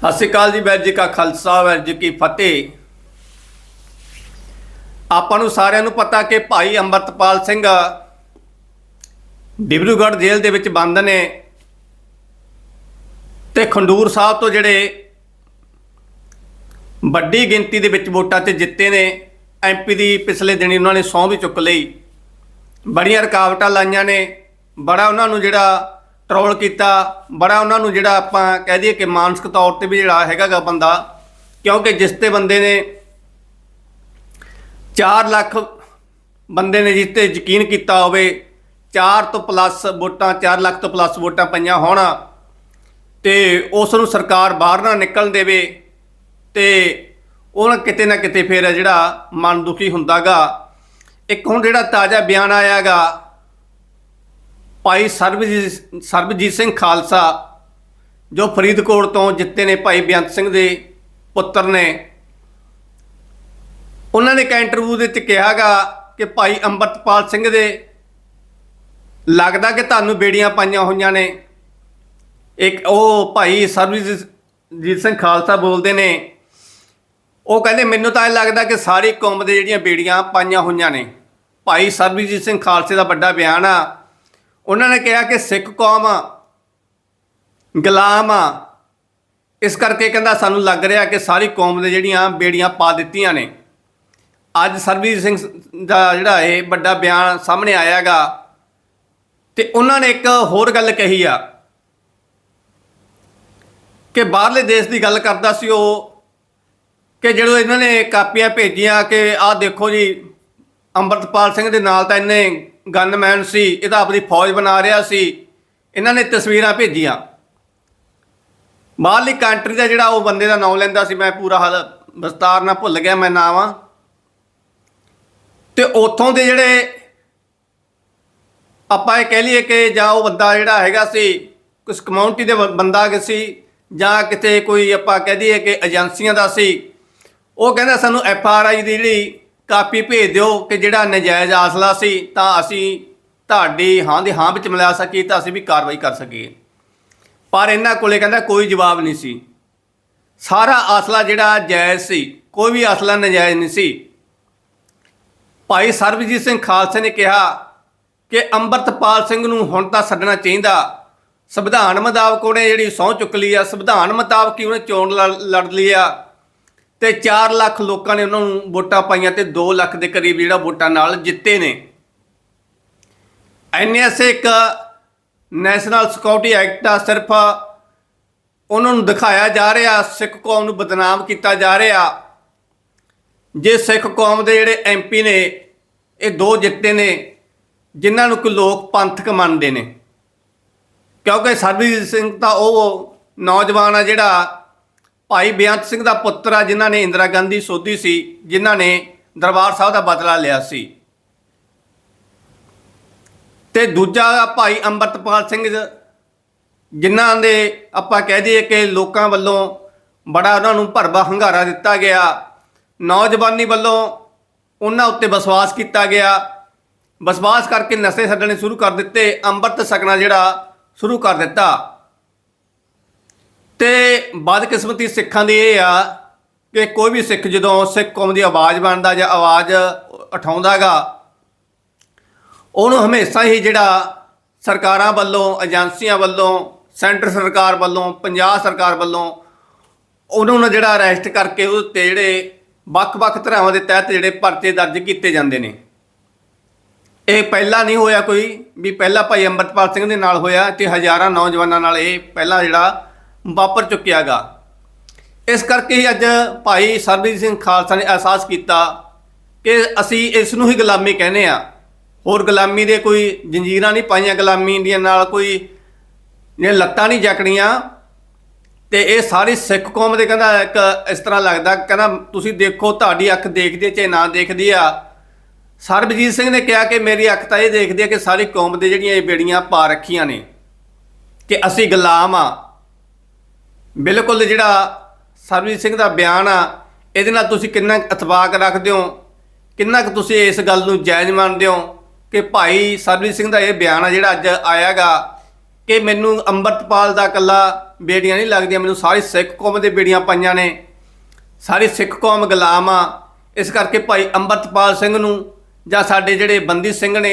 ਸਤਿ ਸ਼੍ਰੀ ਅਕਾਲ ਜੀ ਵੈਦ ਜੀ ਕਾ ਖਾਲਸਾ ਵੈਦ ਜੀ ਕੀ ਫਤਿਹ। ਆਪਾਂ ਨੂੰ ਸਾਰਿਆਂ ਨੂੰ ਪਤਾ ਕਿ ਭਾਈ ਅੰਮ੍ਰਿਤਪਾਲ ਸਿੰਘ ਡਿਬਰੂਗੜ੍ਹ ਜੇਲ੍ਹ ਦੇ ਵਿੱਚ ਬੰਦ ਨੇ ਤੇ ਖੰਡੂਰ ਸਾਹਿਬ ਤੋਂ ਜਿਹੜੇ ਵੱਡੀ ਗਿਣਤੀ ਦੇ ਵਿੱਚ ਵੋਟਾਂ ਤੇ ਜਿੱਤੇ ਨੇ ਐਮਪੀ ਦੀ ਪਿਛਲੇ ਦਿਨੀ ਉਹਨਾਂ ਨੇ ਸਹੁੰ ਵੀ ਚੁੱਕ ਲਈ। ਬੜੀਆਂ ਰੁਕਾਵਟਾਂ ਲਾਈਆਂ ਨੇ, ਬੜਾ ਉਹਨਾਂ ਨੂੰ ਜਿਹੜਾ ਟਰੋਲ ਕੀਤਾ। ਬੜਾ ਉਹਨਾਂ ਨੂੰ ਜਿਹੜਾ ਆਪਾਂ ਕਹਿ ਦਈਏ ਕਿ ਮਾਨਸਿਕ ਤੌਰ ਤੇ ਵੀ ਜਿਹੜਾ ਹੈਗਾਗਾ ਬੰਦਾ, ਕਿਉਂਕਿ ਜਿਸ ਤੇ ਬੰਦੇ ਨੇ 4 ਲੱਖ ਬੰਦੇ ਨੇ ਜਿਸ ਤੇ ਯਕੀਨ ਕੀਤਾ ਹੋਵੇ 4 ਤੋਂ ਪਲੱਸ ਵੋਟਾਂ 4 ਲੱਖ ਤੋਂ ਪਲੱਸ ਵੋਟਾਂ ਪਈਆਂ ਹੋਣ ਤੇ ਉਸ ਨੂੰ ਸਰਕਾਰ ਬਾਹਰ ਨਾ ਨਿਕਲਣ ਦੇਵੇ ਤੇ ਉਹਨਾਂ ਕਿਤੇ ਨਾ ਕਿਤੇ ਫਿਰ ਜਿਹੜਾ ਮਨ ਦੁਖੀ ਹੁੰਦਾਗਾ। ਇੱਕ ਹੁਣ ਜਿਹੜਾ ਤਾਜ਼ਾ ਬਿਆਨ ਆਇਆਗਾ ਭਾਈ ਸਰਬਜੀਤ ਸਰਬਜੀਤ ਸਿੰਘ ਖਾਲਸਾ, ਜੋ ਫਰੀਦਕੋਟ ਤੋਂ ਜਿੱਤੇ ਨੇ ਭਾਈ ਬੇਅੰਤ ਸਿੰਘ ਦੇ ਪੁੱਤਰ ਨੇ, ਉਹਨਾਂ ਨੇ ਇੱਕ ਇੰਟਰਵਿਊ ਦੇ ਵਿੱਚ ਕਿਹਾਗਾ ਕਿ ਭਾਈ ਅੰਮ੍ਰਿਤਪਾਲ ਸਿੰਘ ਦੇ ਲੱਗਦਾ ਕਿ ਤੁਹਾਨੂੰ ਬੇੜੀਆਂ ਪਾਈਆਂ ਹੋਈਆਂ ਨੇ। ਇੱਕ ਉਹ ਭਾਈ ਸਰਬਜੀਤ ਸਿੰਘ ਖਾਲਸਾ ਬੋਲਦੇ ਨੇ। ਉਹ ਕਹਿੰਦੇ, ਮੈਨੂੰ ਤਾਂ ਇਹ ਲੱਗਦਾ ਕਿ ਸਾਰੀ ਕੌਮ ਦੇ ਜਿਹੜੀਆਂ ਬੇੜੀਆਂ ਪਾਈਆਂ ਹੋਈਆਂ ਨੇ, ਭਾਈ ਸਰਬਜੀਤ ਸਿੰਘ ਖਾਲਸੇ ਦਾ ਵੱਡਾ ਬਿਆਨ ਆ। ਉਹਨਾਂ ਨੇ ਕਿਹਾ ਕਿ ਸਿੱਖ ਕੌਮ ਗੁਲਾਮ ਆ। ਇਸ ਕਰਕੇ ਕਹਿੰਦਾ ਸਾਨੂੰ ਲੱਗ ਰਿਹਾ ਕਿ ਸਾਰੀ ਕੌਮ ਦੇ ਜਿਹੜੀਆਂ ਬੇੜੀਆਂ ਪਾ ਦਿੱਤੀਆਂ ਨੇ। ਅੱਜ ਸਰਬਜੀਤ ਸਿੰਘ ਦਾ ਜਿਹੜਾ ਇਹ ਵੱਡਾ ਬਿਆਨ ਸਾਹਮਣੇ ਆਇਆਗਾ ਤੇ ਉਹਨਾਂ ਨੇ ਇੱਕ ਹੋਰ ਗੱਲ ਕਹੀ ਆ ਕਿ ਬਾਹਰਲੇ ਦੇਸ਼ ਦੀ ਗੱਲ ਕਰਦਾ ਸੀ ਉਹ ਕਿ ਜਦੋਂ ਇਹਨਾਂ ਨੇ ਕਾਪੀਆਂ ਭੇਜੀਆਂ ਕਿ ਆਹ ਦੇਖੋ ਜੀ, ਅੰਮ੍ਰਿਤਪਾਲ ਸਿੰਘ ਦੇ ਨਾਲ ਤਾਂ ਇੰਨੇ ਗਨਮੈਨ ਸੀ, ਇਹ ਤਾਂ ਆਪਣੀ ਫੌਜ ਬਣਾ ਰਿਹਾ ਸੀ। ਇਹਨਾਂ ਨੇ ਤਸਵੀਰਾਂ ਭੇਜੀਆਂ। ਬਾਹਰਲੀ ਕੰਟਰੀ ਦਾ ਜਿਹੜਾ ਉਹ ਬੰਦੇ ਦਾ ਨਾਮ ਲੈਂਦਾ ਸੀ, ਮੈਂ ਪੂਰਾ ਹਾਲ ਵਿਸਤਾਰ ਨਾਲ ਭੁੱਲ ਗਿਆ, ਮੈਂ ਨਾਮ ਆ। ਤੇ ਉੱਥੋਂ ਦੇ ਜਿਹੜੇ ਆਪਾਂ ਇਹ ਕਹਿ ਲਈਏ ਕਿ ਜਾਂ ਉਹ ਬੰਦਾ ਜਿਹੜਾ ਹੈਗਾ ਸੀ ਕੁਝ ਕਮਿਊਨਿਟੀ ਦੇ ਬ- ਬੰਦਾ ਕਿ ਸੀ, ਜਾਂ ਕਿਤੇ ਕੋਈ ਆਪਾਂ ਕਹਿ ਦਈਏ ਕਿ ਏਜੰਸੀਆਂ ਦਾ ਸੀ, ਉਹ ਕਹਿੰਦਾ ਸਾਨੂੰ ਐਫ ਆਰ ਆਈ ਦੀ ਜਿਹੜੀ ਕਾਪੀ ਭੇਜ ਦਿਓ ਕਿ ਜਿਹੜਾ ਨਜਾਇਜ਼ ਆਸਲਾ ਸੀ, ਤਾਂ ਅਸੀਂ ਤੁਹਾਡੀ ਹਾਂ ਦੀ ਹਾਂ ਵਿੱਚ ਮਿਲਾ ਸਕੀਏ, ਤਾਂ ਅਸੀਂ ਵੀ ਕਾਰਵਾਈ ਕਰ ਸਕੀਏ। ਪਰ ਇਹਨਾਂ ਕੋਲੇ ਕਹਿੰਦਾ ਕੋਈ ਜਵਾਬ ਨਹੀਂ ਸੀ। ਸਾਰਾ ਆਸਲਾ ਜਿਹੜਾ ਜਾਇਜ਼ ਸੀ, ਕੋਈ ਵੀ ਆਸਲਾ ਨਜਾਇਜ਼ ਨਹੀਂ ਸੀ। ਭਾਈ ਸਰਬਜੀਤ ਸਿੰਘ ਖਾਲਸੇ ਨੇ ਕਿਹਾ ਕਿ ਅੰਮ੍ਰਿਤਪਾਲ ਸਿੰਘ ਨੂੰ ਹੁਣ ਤਾਂ ਛੱਡਣਾ ਚਾਹੀਦਾ। ਸੰਵਿਧਾਨ ਮੁਤਾਬਕ ਉਹਨੇ ਜਿਹੜੀ ਸਹੁੰ ਚੁੱਕ ਲਈ ਆ, ਸੰਵਿਧਾਨ ਮੁਤਾਬਕ ਹੀ ਉਹਨੇ ਚੋਣ ਲੜ ਲੜ ਲਈ ਆ। ਤੇ 4 ਲੱਖ ਲੋਕਾਂ ਨੇ ਉਹਨਾਂ ਨੂੰ ਵੋਟਾਂ ਪਾਈਆਂ ਤੇ 2 ਲੱਖ ਦੇ ਕਰੀਬ ਜਿਹੜਾ ਵੋਟਾਂ ਨਾਲ ਜਿੱਤੇ ਨੇ। ਐਨਐਸ ਇੱਕ ਨੈਸ਼ਨਲ ਸਿਕਿਉਰਿਟੀ ਐਕਟ ਆ, ਸਿਰਫ ਉਹਨਾਂ ਨੂੰ ਦਿਖਾਇਆ ਜਾ ਰਿਹਾ, ਸਿੱਖ ਕੌਮ ਨੂੰ ਬਦਨਾਮ ਕੀਤਾ ਜਾ ਰਿਹਾ। ਜੇ ਸਿੱਖ ਕੌਮ ਦੇ ਜਿਹੜੇ ਐਮਪੀ ਨੇ, ਇਹ ਦੋ ਜਿੱਤੇ ਨੇ, ਜਿਨ੍ਹਾਂ ਨੂੰ ਕਿ ਲੋਕ ਪੰਥਕ ਮੰਨਦੇ ਨੇ। ਕਿਉਂਕਿ ਸਰਬਜੀਤ ਸਿੰਘ ਤਾਂ ਉਹ ਨੌਜਵਾਨ ਆ ਜਿਹੜਾ ਭਾਈ ਬੇਅੰਤ ਸਿੰਘ ਦਾ ਪੁੱਤਰ ਆ, ਜਿਨ੍ਹਾਂ ਨੇ ਇੰਦਰਾ ਗਾਂਧੀ ਸੋਧੀ ਸੀ, ਜਿਨ੍ਹਾਂ ਨੇ ਦਰਬਾਰ ਸਾਹਿਬ ਦਾ ਬਦਲਾ ਲਿਆ ਸੀ। ਤੇ ਦੂਜਾ ਭਾਈ ਅੰਮ੍ਰਿਤਪਾਲ ਸਿੰਘ ਜਿਨ੍ਹਾਂ ਦੇ ਆਪਾਂ ਕਹਿ ਦਈਏ ਕਿ ਲੋਕਾਂ ਵੱਲੋਂ ਬੜਾ ਉਹਨਾਂ ਨੂੰ ਭਰਵਾ ਹੰਗਾਰਾ ਦਿੱਤਾ ਗਿਆ। ਨੌਜਵਾਨੀ ਵੱਲੋਂ ਉਹਨਾਂ ਉੱਤੇ ਵਿਸ਼ਵਾਸ ਕੀਤਾ ਗਿਆ। ਵਿਸ਼ਵਾਸ ਕਰਕੇ ਨਸ਼ੇ ਛੱਡਣੇ ਸ਼ੁਰੂ ਕਰ ਦਿੱਤੇ। ਅੰਮ੍ਰਿਤ ਸਕਣਾ ਜਿਹੜਾ ਸ਼ੁਰੂ ਕਰ ਦਿੱਤਾ। ਤੇ ਬਦਕਿਸਮਤੀ ਸਿੱਖਾਂ ਦੀ ਇਹ ਆ ਕਿ ਕੋਈ ਵੀ ਸਿੱਖ ਜਦੋਂ ਸਿੱਖ ਕੌਮ ਦੀ ਆਵਾਜ਼ ਬਣਦਾ ਜਾਂ ਆਵਾਜ਼ ਉਠਾਉਂਦਾਗਾ, ਉਹਨੂੰ ਹਮੇਸ਼ਾ ਹੀ ਜਿਹੜਾ ਸਰਕਾਰਾਂ ਵੱਲੋਂ, ਏਜੰਸੀਆਂ ਵੱਲੋਂ, ਸੈਂਟਰ ਸਰਕਾਰ ਵੱਲੋਂ, ਪੰਜਾਬ ਸਰਕਾਰ ਵੱਲੋਂ ਉਹਨਾਂ ਨੂੰ ਜਿਹੜਾ ਅਰੈਸਟ ਕਰਕੇ ਉਹਦੇ ਉੱਤੇ ਜਿਹੜੇ ਵੱਖ-ਵੱਖ ਧਾਰਾਵਾਂ ਦੇ ਤਹਿਤ ਜਿਹੜੇ ਪਰਚੇ ਦਰਜ ਕੀਤੇ ਜਾਂਦੇ ਨੇ। ਇਹ ਪਹਿਲਾਂ ਨਹੀਂ ਹੋਇਆ ਕੋਈ, ਵੀ ਪਹਿਲਾਂ ਭਾਈ ਅੰਮ੍ਰਿਤਪਾਲ ਸਿੰਘ ਦੇ ਨਾਲ ਹੋਇਆ ਤੇ ਹਜ਼ਾਰਾਂ ਨੌਜਵਾਨਾਂ ਨਾਲ ਇਹ ਪਹਿਲਾਂ ਜਿਹੜਾ ਵਾਪਰ ਚੁੱਕਿਆਗਾ। ਇਸ ਕਰਕੇ ਹੀ ਅੱਜ ਭਾਈ ਸਰਬਜੀਤ ਸਿੰਘ ਖਾਲਸਾ ਨੇ ਅਹਿਸਾਸ ਕੀਤਾ ਕਿ ਅਸੀਂ ਇਸ ਨੂੰ ਹੀ ਗੁਲਾਮੀ ਕਹਿੰਦੇ ਆ ਹੋਰ ਗੁਲਾਮੀ ਦੇ ਕੋਈ ਜੰਜੀਰਾਂ ਨਹੀਂ ਪਾਈਆਂ। ਗੁਲਾਮੀ ਦੀਆਂ ਨਾਲ ਕੋਈ ਇਹ ਲੱਤਾਂ ਨਹੀਂ ਜਕੜੀਆਂ। ਤੇ ਇਹ ਸਾਰੀ ਸਿੱਖ ਕੌਮ ਦੇ ਕਹਿੰਦਾ ਇੱਕ ਇਸ ਤਰ੍ਹਾਂ ਲੱਗਦਾ, ਕਹਿੰਦਾ, ਤੁਸੀਂ ਦੇਖੋ, ਤੁਹਾਡੀ ਅੱਖ ਦੇਖਦੀ ਹੈ ਚਾਹੇ ਨਾ ਦੇਖਦੀ ਆ। ਸਰਬਜੀਤ ਸਿੰਘ ਨੇ ਕਿਹਾ ਕਿ ਮੇਰੀ ਅੱਖ ਤਾਂ ਇਹ ਦੇਖਦੀ ਹੈ ਕਿ ਸਾਰੀ ਕੌਮ ਦੇ ਜਿਹੜੀਆਂ ਇਹ ਬੇੜੀਆਂ ਪਾ ਰੱਖੀਆਂ ਨੇ ਕਿ ਅਸੀਂ ਗੁਲਾਮ ਆ ਬਿਲਕੁਲ ਜਿਹੜਾ ਸਰਬਜੀਤ ਸਿੰਘ ਦਾ ਬਿਆਨ ਆ, ਇਹਦੇ ਨਾਲ ਤੁਸੀਂ ਕਿੰਨਾ ਕੁ ਇਤਫਾਕ ਰੱਖਦੇ ਹੋ? ਕਿੰਨਾ ਕੁ ਤੁਸੀਂ ਇਸ ਗੱਲ ਨੂੰ ਜਾਇਜ਼ ਮੰਨਦੇ ਹੋ ਕਿ ਭਾਈ ਸਰਬਜੀਤ ਸਿੰਘ ਦਾ ਇਹ ਬਿਆਨ ਆ ਜਿਹੜਾ ਅੱਜ ਆਇਆਗਾ ਕਿ ਮੈਨੂੰ ਅੰਮ੍ਰਿਤਪਾਲ ਦਾ ਇਕੱਲਾ ਬੇੜੀਆਂ ਨਹੀਂ ਲੱਗਦੀਆਂ, ਮੈਨੂੰ ਸਾਰੀ ਸਿੱਖ ਕੌਮ ਦੇ ਬੇੜੀਆਂ ਪਾਈਆਂ ਨੇ। ਸਾਰੀ ਸਿੱਖ ਕੌਮ ਗੁਲਾਮ ਆ। ਇਸ ਕਰਕੇ ਭਾਈ ਅੰਮ੍ਰਿਤਪਾਲ ਸਿੰਘ ਨੂੰ ਜਾਂ ਸਾਡੇ ਜਿਹੜੇ ਬੰਦੀ ਸਿੰਘ ਨੇ,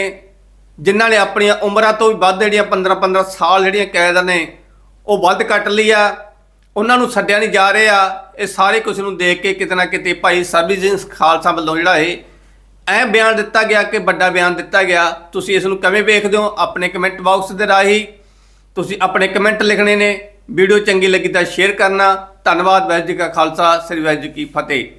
ਜਿਨ੍ਹਾਂ ਨੇ ਆਪਣੀਆਂ ਉਮਰਾਂ ਤੋਂ ਵੀ ਵੱਧ ਜਿਹੜੀਆਂ 15 15 ਸਾਲ ਜਿਹੜੀਆਂ ਕੈਦ ਨੇ, ਉਹ ਵੱਧ ਕੱਟ ਲਈ ਆ। ਉਹਨਾਂ ਨੂੰ ਛੱਡਿਆ ਨਹੀਂ ਜਾ ਰਿਹਾ। ਇਹ ਸਾਰੇ ਕੁਝ ਨੂੰ ਦੇਖ ਕੇ ਕਿਤੇ ਨਾ ਕਿਤੇ ਭਾਈ ਸਰਬਜੀਤ ਖਾਲਸਾ ਵੱਲੋਂ ਜਿਹੜਾ ਇਹ, ਐ ਬਿਆਨ ਦਿੱਤਾ ਗਿਆ ਕਿ ਵੱਡਾ ਬਿਆਨ ਦਿੱਤਾ ਗਿਆ। ਤੁਸੀਂ ਇਸ ਨੂੰ ਕਿਵੇਂ ਵੇਖਦੇ ਹੋ? ਆਪਣੇ ਕਮੈਂਟ ਬਾਕਸ ਦੇ ਰਾਹੀਂ। ਤੁਸੀਂ ਆਪਣੇ ਕਮੈਂਟ ਲਿਖਣੇ ਨੇ। ਵੀਡੀਓ ਚੰਗੀ ਲੱਗੀ ਤਾਂ ਸ਼ੇਅਰ ਕਰਨਾ। ਧੰਨਵਾਦ, ਵਾਹਿਗੁਰੂ ਜੀ ਕਾ ਖਾਲਸਾ, ਸ੍ਰੀ ਵਾਹਿਗੁਰੂ ਜੀ ਕੀ ਫਤਿਹ।